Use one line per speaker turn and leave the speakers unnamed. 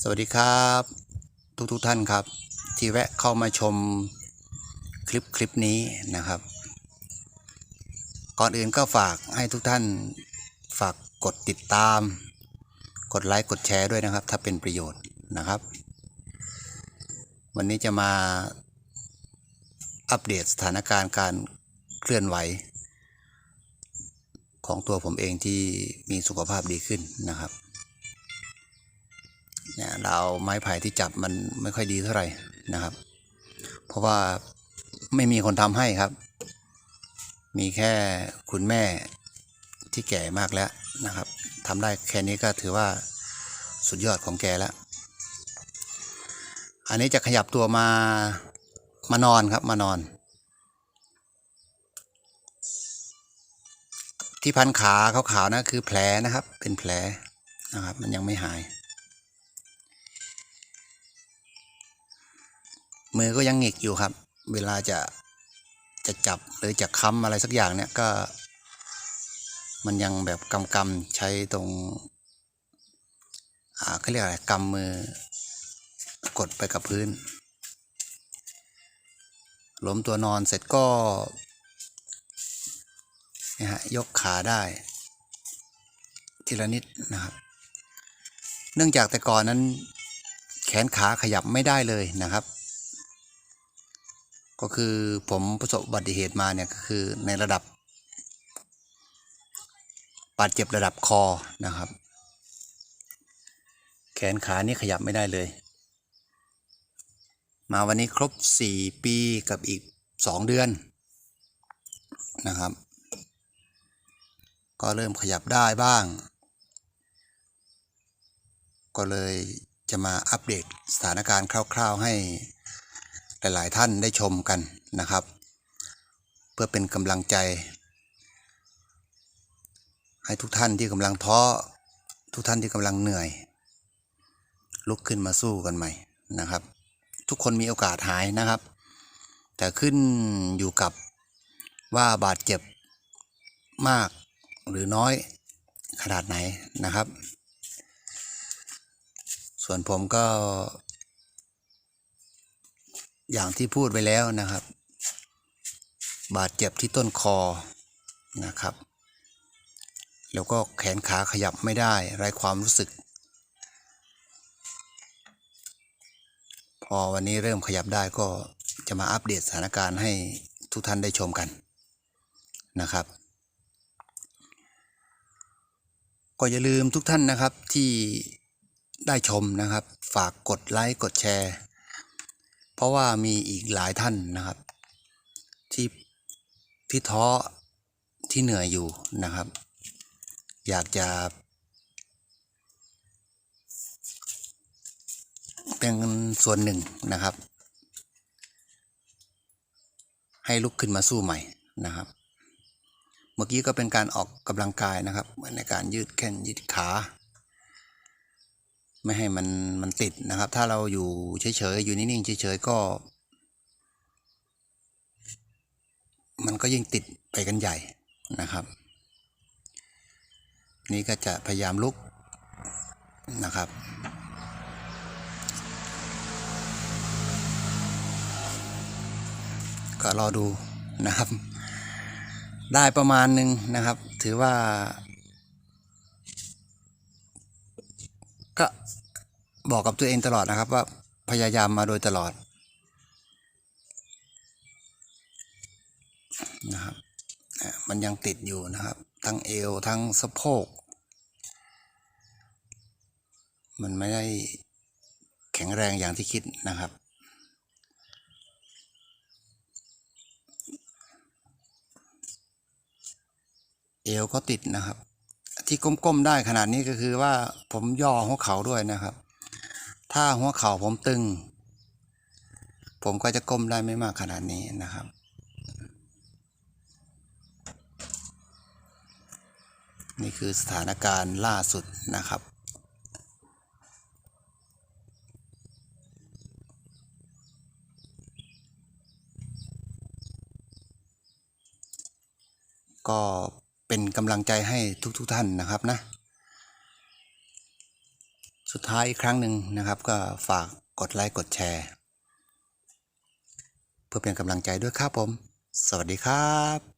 สวัสดีครับ ทุกทุกท่านครับ ที่แวะเข้ามาชมคลิปคลิปนี้นะครับ ก่อนอื่นก็ฝากให้ทุกท่านฝากกดติดตาม กดไลค์กดแชร์ด้วยนะครับ ถ้าเป็นประโยชน์นะครับ วันนี้จะมาอัปเดตสถานการณ์การเคลื่อนไหว ของตัวผมเองที่มีสุขภาพดีขึ้นนะครับ เนี่ยเราไม้ไผ่ที่จับมันไม่ค่อยดีเท่าไหร่นะครับ เพราะว่าไม่มีคนทำให้ครับ มีแค่คุณแม่ที่แก่มากแล้วนะครับทำได้แค่นี้ก็ถือว่าสุดยอดของแกแล้ว อันนี้จะขยับตัวมามานอนครับมานอน ที่พันขาขาวๆนะคือแผลนะครับ เป็นแผลนะครับ มันยังไม่หาย มือก็ยังหงิกอยู่ครับ เวลาจะจะจับหรือจะค้ำอะไรสักอย่างเนี่ยก็ มันยังแบบกำกำใช้ตรงอ่าเขาเรียกอะไรกำมือกดไปกับพื้นล้มตัวนอนเสร็จก็นี่ยฮะยกขาได้ ทีละนิดนะครับ เนื่องจากแต่ก่อนนั้น แขนขาขยับไม่ได้เลยนะครับ ก็คือผมประสบอุบัติเหตุมาเนี่ยก็คือในระดับบาดเจ็บระดับคอนะครับ แขนขานี่ขยับไม่ได้เลย มาวันนี้ครบ 4 ปีกับอีก 2 เดือนนะครับ ก็เริ่มขยับได้บ้าง ก็เลยจะมาอัปเดตสถานการณ์คร่าว ๆให้ หลาย ๆ ท่านได้ชมกันนะครับ เพื่อเป็นกำลังใจ ให้ทุกท่านที่กำลังท้อทุกท่านที่กำลังเหนื่อย ลุกขึ้นมาสู้กันใหม่นะครับ ทุกคนมีโอกาสหายนะครับ แต่ขึ้นอยู่กับว่าบาดเจ็บมากหรือน้อยขนาดไหนนะครับ ส่วนผมก็ อย่างที่พูดไปแล้วนะครับ บาดเจ็บที่ต้นคอนะครับ แล้วก็แขนขาขยับไม่ได้ไร้ความรู้สึก พอวันนี้เริ่มขยับได้ก็จะมาอัปเดตสถานการณ์ให้ทุกท่านได้ชมกันนะครับ ก็อย่าลืมทุกท่านนะครับที่ได้ชมนะครับ ฝากกดไลค์กดแชร์ ราะว่ามีอีกหลายท่านนะครับ ที่ที่ท้อที่เหนื่อยอยู่นะครับ อยากจะเป็นส่วนหนึ่งนะครับ ให้ลุกขึ้นมาสู้ใหม่นะครับ เมื่อกี้ก็เป็นการออกกำลังกายนะครับในการยืดแข้งยืดขา ไม่ให้มันมันติดนะครับ ถ้าเราอยู่เฉยๆอยู่นิ่งๆเฉยๆก็ มันก็ยิ่งติดไปกันใหญ่นะครับ นี่ก็จะพยายามลุกนะครับก็รอดูนะครับ ได้ประมาณหนึ่งนะครับ ถือว่า ก็บอกกับตัวเองตลอดนะครับว่าพยายามมาโดยตลอดนะครับมันยังติดอยู่นะครับ ทั้งเอวทั้งสะโพก มันไม่ได้แข็งแรงอย่างที่คิดนะครับ เอวก็ติดนะครับ ที่ก้มๆได้ขนาดนี้ก็คือว่าผมย่อหัวเข่าด้วยนะครับ ถ้าหัวเข่าผมตึง ผมก็จะก้มได้ไม่มากขนาดนี้นะครับนี่คือสถานการณ์ล่าสุดนะครับ ก็ เป็นกำลังใจให้ทุกๆทท่านนะครับนะ สุดท้ายอีกครั้งหนึ่งนะครับ ก็ฝากกดไลค์กดแชร์ เพื่อเป็นกำลังใจด้วยครับผม สวัสดีครับ